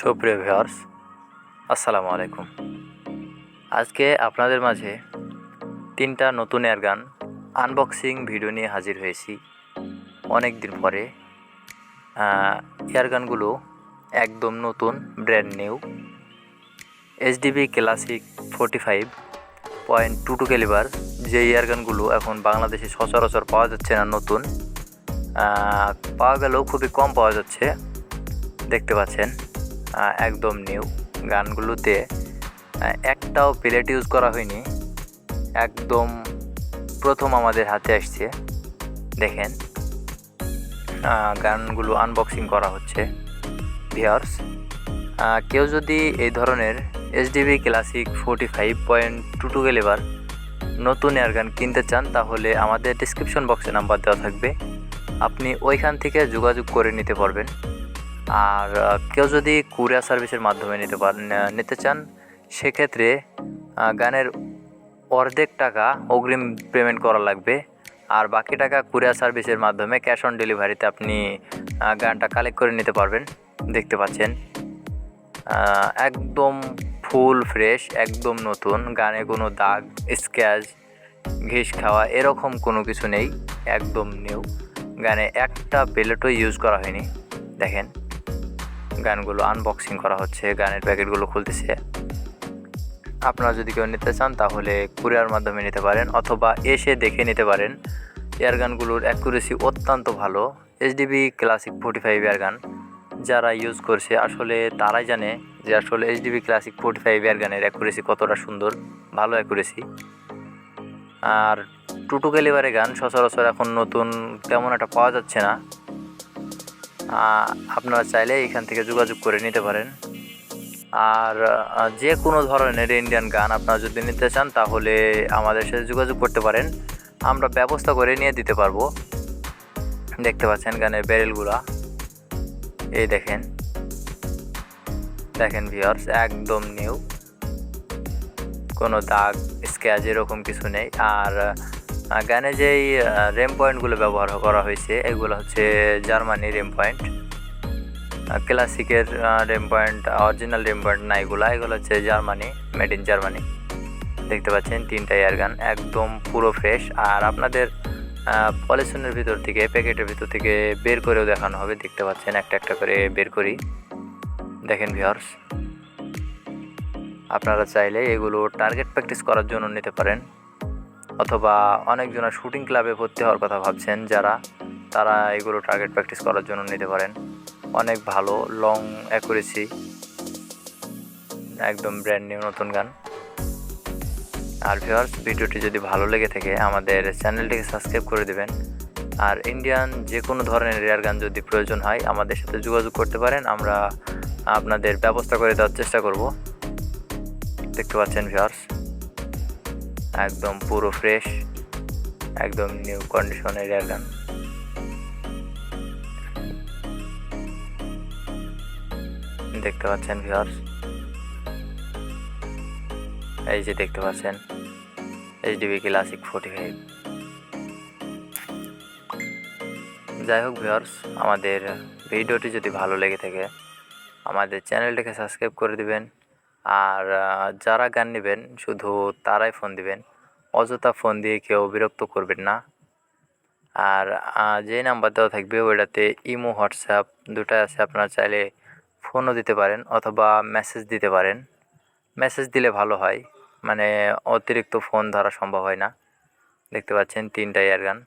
সুপ্রিয় ভিউয়ার্স, আসসালামু আলাইকুম। আজকে আপনাদের মাঝে তিনটা নতুন এয়ার গান আনবক্সিং ভিডিও নিয়ে হাজির হয়েছি। অনেক দিন পরে এয়ার গানগুলো একদম নতুন brand new HDB classic forty five point two two calibre যে এয়ারগানগুলো এখন বাংলাদেশে সচরাচর পাওয়া যাচ্ছে না নতুন পাওয়া গেলেও খুবই কম পাওয়া যাচ্ছে, দেখতে পাচ্ছেন। একদম নিউ গানগুলোতে একটাও প্লেট ইউজ করা হয়নি। একদম প্রথম আমাদের হাতে আসছে। দেখেন গানগুলো আনবক্সিং করা হচ্ছে। ভিওর্স কেউ যদি এই ধরনের HDB classic forty five point two two calibre নতুন এয়ারগান কিনতে চান, তাহলে আমাদের ডিসক্রিপশন বক্সে নাম্বার দেওয়া থাকবে। আপনি ওইখান থেকে যোগাযোগ করে নিতে পারবেন। আর কেউ যদি কুরিয়ার সার্ভিসের মাধ্যমে নিতে পারেন নিতে চান, সেক্ষেত্রে গানের অর্ধেক টাকা অগ্রিম পেমেন্ট করা লাগবে। আর বাকি টাকা কুরিয়ার সার্ভিসের মাধ্যমে ক্যাশ অন ডেলিভারিতে আপনি গানটা কালেক্ট করে নিতে পারবেন। দেখতে পাচ্ছেন একদম ফুল ফ্রেশ, একদম নতুন, গানে কোনো দাগ স্ক্যাচ ঘিস খাওয়া এরকম কোনো কিছু নেই, একদম নিউ। গানে একটা প্লেটও ইউজ করা হয়নি, দেখেন। গানগুলো আনবক্সিং করা হচ্ছে, গানের প্যাকেটগুলো খুলতেছে। আপনারা যদি কেউ নিতে চান, তাহলে কুরিয়ার মাধ্যমে নিতে পারেন অথবা এসে দেখে নিতে পারেন। এয়ার গানগুলোর অ্যাকুরেসি অত্যন্ত ভালো। HDB classic forty five air gun যারা ইউজ করছে, আসলে তারাই জানে যে আসলে HDB classic forty five air গানের অ্যাকুরেসি কতটা সুন্দর, ভালো অ্যাকুরেসি আর টুটু ক্যালিবারে গান সচরাচর এখন নতুন তেমন একটা পাওয়া যাচ্ছে না। আপনারা চাইলে এখান থেকে যোগাযোগ করে নিতে পারেন। আর যে কোনো ধরনের ইন্ডিয়ান গান আপনারা যদি নিতে চান, তাহলে আমাদের সাথে যোগাযোগ করতে পারেন। আমরা ব্যবস্থা করে নিয়ে দিতে পারব। দেখতে পাচ্ছেন গানের ব্যারেলগুলা এই দেখেন। দেখেন ভিওর্স একদম নিউ কোনো দাগ স্ক্যাচ এরকম কিছু নেই। আর গানে যেই রেম পয়েন্টগুলো ব্যবহার করা হয়েছে, এগুলো হচ্ছে জার্মানি রেম পয়েন্ট ক্লাসিকের রেম পয়েন্ট অরিজিনাল রেম পয়েন্ট না এগুলো এগুলো হচ্ছে জার্মানি মেড ইন জার্মানি। দেখতে পাচ্ছেন তিনটা এয়ার গান, একদম পুরো ফ্রেশ আর আপনাদের পলিথিনের ভিতর থেকে, প্যাকেটের ভিতর থেকে বের করেও দেখানো হবে, দেখতে পাচ্ছেন একটা একটা করে বের করি। দেখেন ভিওর্স আপনারা চাইলে এগুলো টার্গেট প্র্যাকটিস করার জন্য নিতে পারেন। অথবা অনেকজনা শুটিং ক্লাবে ভর্তি হওয়ার কথা ভাবছেন যারা, তারা এগুলো টার্গেট প্র্যাকটিস করার জন্য নিতে পারেন। অনেক ভালো লং অ্যাকুরেসি একদম ব্র্যান্ড নিউ নতুন গান। আর ভিউয়ার্স ভিডিওটি যদি ভালো লেগে থাকে, আমাদের চ্যানেলটিকে সাবস্ক্রাইব করে দেবেন। আর ইন্ডিয়ান যে কোনো ধরনের রেয়ার গান যদি প্রয়োজন হয়, আমাদের সাথে যোগাযোগ করতে পারেন। আমরা আপনাদের ব্যবস্থা করে দেওয়ার চেষ্টা করব। দেখতে পাচ্ছেন ভিউয়ার্স একদম পুরো ফ্রেশ একদম নিউ রেয়ার গান দেখতে পাচ্ছেন ভিউয়ার্স এই যে দেখতে পাচ্ছেন এইচডিবি ক্লাসিক ফোর্টি ফাইভ যাই হোক ভিউয়ার্স আমাদের ভিডিওটি যদি ভালো লেগে থাকে, আমাদের চ্যানেলটিকে সাবস্ক্রাইব করে দিবেন। আর যারা গান নেবেন, শুধু তারাই ফোন দিবেন। অযথা ফোন দিয়ে কেউ বিরক্ত করবেন না। আর যে নাম্বার দেওয়া থাকবে, ওইটাতে ইমো, হোয়াটসঅ্যাপ দুটাই আছে। আপনারা চাইলে ফোনও দিতে পারেন অথবা মেসেজ দিতে পারেন। মেসেজ দিলে ভালো হয়। মানে অতিরিক্ত ফোন ধরা সম্ভব হয় না। দেখতে পাচ্ছেন তিনটা এয়ারগান